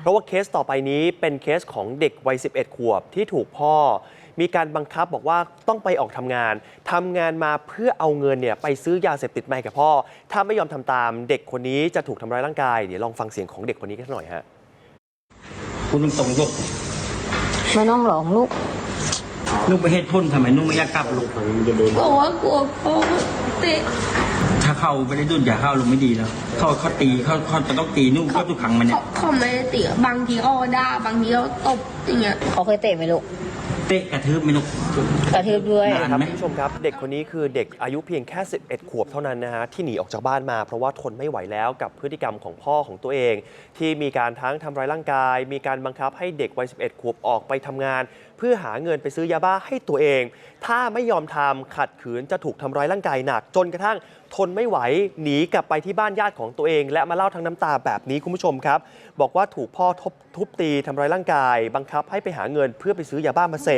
เพราะว่าเคสต่อไปนี้เป็นเคสของเด็กวัย 11 ขวบที่ถูกพ่อ มีการบังคับบอกว่าต้องไปออกทำงาน ทำงานมาเพื่อเอาเงินเนี่ยไปซื้อยาเสพติดมาให้กับพ่อ ถ้าไม่ยอมทำตามเด็กคนนี้จะถูกทำร้ายร่างกาย เดี๋ยวลองฟังเสียงของเด็กคนนี้กันหน่อยฮะพูดตรงๆลูกไม่ต้องหลงลูกลูกไปเหตุพ่นทำไมลูกไม่อยากกลับลูกบอกว่ากลัวพ่อเตะถ้า เข้าไปได้ดุนอย่าเข้าลูกไม่ดีแล้ว เขาเขาตีเขาเขาจะต้องตีลูกก็ทุกครั้งมันเนี่เขายเขาไม่ได้เตะบางทีเขาก็ด่าบางทีเขาตบอย่างเงี้ย เขาเคยเตะไหมลูก เตะกระทืบไหม่ลูกกระทืบด้วย นานครับไหม คุณผู้ชมครับเด็กคนนี้คือเด็กอายุเพียงแค่ 11 ขวบเท่านั้นนะฮะที่หนีออกจากบ้านมาเพราะว่าทนไม่ไหวแล้วกับพฤติกรรมของพ่อของตัวเอง ที่มีการทั้งทำร้ายร่างกาย มีการบังคับให้เด็กวัย 11 ขวบออกไปทำงาน เพื่อหาเงินไปซื้อยาบ้าให้ตัวเอง ถ้าไม่ยอมทำขัดขืนจะถูกทำร้ายร่างกายหนัก จนกระทั่งทนไม่ไหวหนีกลับไปที่บ้านญาติของตัวเอง และมาเล่าทั้งน้ำตาแบบนี้คุณผู้ชมครับ บอกว่าถูกพ่อทบทุบตีทำร้ายร่างกาย บังคับให้ไปหาเงินเพื่อไปซื้อยาบ้ามาเสพ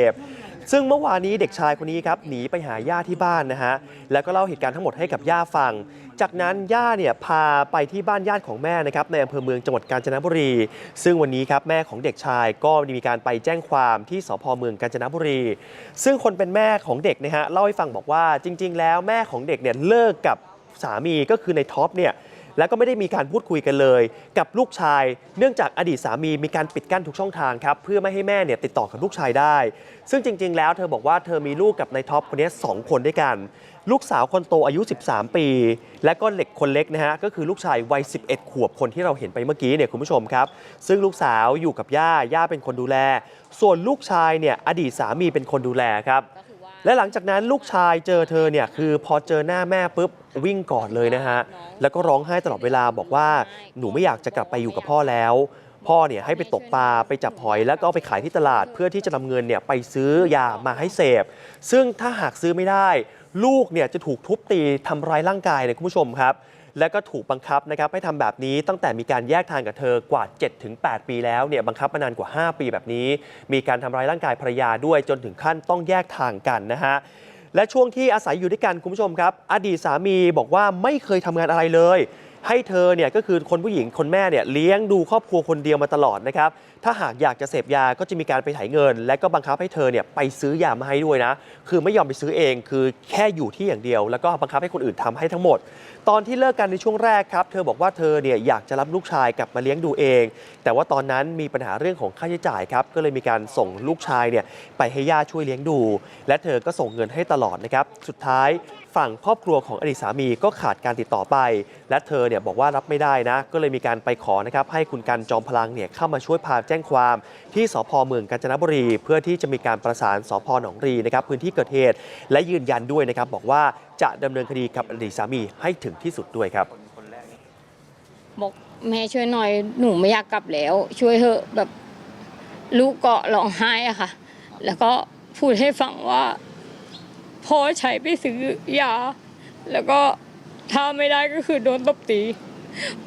ซึ่งเมื่อวานนี้เด็กชายคนนี้ครับหนีไปหาย่าที่บ้านนะฮะแล้วก็เล่าเหตุการณ์ทั้งหมดให้กับย่าฟัง จากนั้นย่าเนี่ยพาไปที่บ้านญาติของแม่นะครับในอำเภอเมืองจังหวัดกาญจนบุรี ซึ่งวันนี้ครับแม่ของเด็กชายก็มีการไปแจ้งความที่สพเมืองกาญจนบุรี ซึ่งคนเป็นแม่ของเด็กนะฮะเล่าให้ฟังบอกว่าจริง ๆ แล้วแม่ของเด็กเนี่ยเลิกกับสามีก็คือในท็อปเนี่ย แล้วก็ไม่ได้มีการพูดคุยกันเลย กับลูกชาย เนื่องจากอดีตสามีมีการปิดกั้นทุกช่องทางครับ เพื่อไม่ให้แม่เนี่ยติดต่อกับลูกชายได้ ซึ่งจริง ๆ แล้วเธอบอกว่าเธอมีลูกกับนายท็อปคนนี้สองคนด้วยกัน ลูกสาวคนโตอายุ 13 ปี และก็เล็กคนเล็กนะฮะก็คือลูกชายวัย 11 ขวบคนที่เราเห็นไปเมื่อกี้เนี่ยคุณผู้ชมครับ ซึ่งลูกสาวอยู่กับย่าย่าเป็นคนดูแล ส่วนลูกชายเนี่ยอดีตสามีเป็นคนดูแลครับ และหลังจากนั้นลูกชายเจอเธอเนี่ยคือพอเจอหน้าแม่ปุ๊บวิ่งกอดเลยนะฮะ แล้วก็ร้องไห้ตลอดเวลาบอกว่าหนูไม่อยากจะกลับไปอยู่กับพ่อแล้ว พ่อเนี่ยให้ไปตกปลาไปจับหอยแล้วก็เอาไปขายที่ตลาด เพื่อที่จะนำเงินเนี่ยไปซื้อยามาให้เสพ ซึ่งถ้าหากซื้อไม่ได้ ลูกเนี่ยจะถูกทุบตีทำร้ายร่างกายเลยคุณผู้ชมครับ แล้วก็ถูกบังคับนะครับให้ทำแบบนี้ตั้งแต่มีการแยกทางกับเธอกว่า 7-8 ปีแล้วเนี่ยบังคับมานานกว่า 5 ปีแบบนี้ มีการทำร้ายร่างกายภรรยาด้วยจนถึงขั้นต้องแยกทางกันนะฮะและช่วงที่อาศัยอยู่ด้วยกันคุณผู้ชมครับ อดีตสามีบอกว่าไม่เคยทำงานอะไรเลย ให้เธอเนี่ยก็คือคนผู้หญิงคนแม่เนี่ยเลี้ยงดูครอบครัวคนเดียวมาตลอดนะครับ ถ้าหากอยากจะเสพยาก็จะมีการไปถ่ายเงิน และก็บังคับให้เธอเนี่ยไปซื้อยามาให้ด้วยนะ คือไม่ยอมไปซื้อเอง คือแค่อยู่ที่อย่างเดียว แล้วก็บังคับให้คนอื่นทำให้ทั้งหมด ตอนที่เลิกกันในช่วงแรกครับ เธอบอกว่าเธอเนี่ยอยากจะรับลูกชายกลับมาเลี้ยงดูเอง แต่ว่าตอนนั้นมีปัญหาเรื่องของค่าใช้จ่ายครับ ก็เลยมีการส่งลูกชายเนี่ยไปให้ย่าช่วยเลี้ยงดู และเธอก็ส่งเงินให้ตลอดนะครับ สุดท้าย ฝั่งครอบครัวของอดีตสามีก็ขาดการติดต่อไป และเธอเนี่ยบอกว่ารับไม่ได้นะ ก็เลยมีการไปขอนะครับให้คุณกันจอมพลังเนี่ยเข้ามาช่วยพาแจ้งความ ที่สพเมืองกาญจนบุรี เพื่อที่จะมีการประสานสพหนองรีนะครับพื้นที่เกิดเหตุ และยืนยันด้วยนะครับบอกว่าจะดำเนินคดีกับอดีตสามีให้ถึงที่สุดด้วยครับบอกแม่ช่วยหน่อยหนูไม่อยากกลับแล้ว ช่วยเถอะแบบลูกก็ร้องไห้อะค่ะ แล้วก็พูดให้ฟังว่า พ่อใช้ไปซื้อยา แล้วก็ถ้าไม่ได้ก็คือโดนตบตี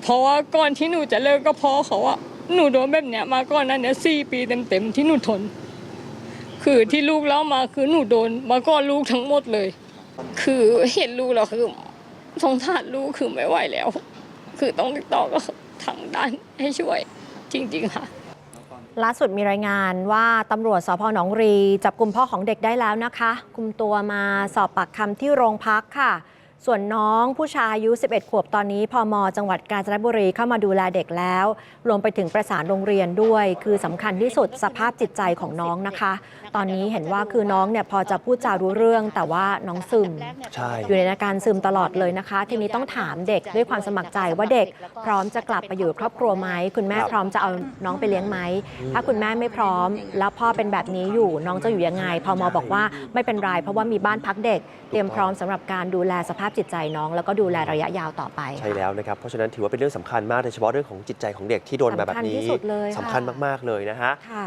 เพราะว่าก่อนที่หนูจะเลิกก็พ่อเขาอะหนูโดนแบบเนี้ยมาก่อนนั้นเนี่ยสี่ปีเต็มๆที่หนูทน คือที่ลูกเล่ามาคือหนูโดนมาก่อนลูกทั้งหมดเลย คือเห็นลูกแล้วคือสงสารลูกคือไม่ไหวแล้ว คือต้องติดต่อกับทางด้านให้ช่วยจริง ๆ ค่ะ ล่าสุดมีรายงานว่าตำรวจสพหนองรี จับกลุ่มพ่อของเด็กได้แล้วนะคะ คุมตัวมาสอบปากคำที่โรงพักค่ะ ส่วนน้องผู้ชายอายุ 11 ขวบตอนนี้พมจังหวัดกาญจนบุรีเข้ามาดูแลเด็กแล้ว รวมไปถึงประสานโรงเรียนด้วย คือสำคัญที่สุดสภาพจิตใจของน้องนะคะ ตอนนี้เห็นว่าคือน้องเนี่ยพอจะพูดจารู้เรื่อง แต่ว่าน้องซึมใช่อยู่ในอาการซึมตลอดเลยนะคะ ทีนี้ต้องถามเด็กด้วยความสมัครใจว่าเด็กพร้อมจะกลับไปอยู่กับครอบครัวไหมคุณแม่ครับพร้อมจะเอาน้องไปเลี้ยงไหมถ้าคุณแม่ไม่พร้อม แล้วพ่อเป็นแบบนี้อยู่น้องจะอยู่ยังไงพมบอกว่าไม่เป็นไรเพราะว่ามีบ้านพักเด็ก เตรียมพร้อมสำหรับการดูแลสภาพจิตใจน้อง แล้วก็ดูแลระยะยาวต่อไปใช่แล้วนะครับ เพราะฉะนั้นถือว่าเป็นเรื่องสำคัญมากโดยเฉพาะเรื่องของจิตใจของเด็กที่โดนแบบสำคัญนี้ที่สุดเลยค่ะ สำคัญมาก ๆ เลยนะฮะ ค่ะ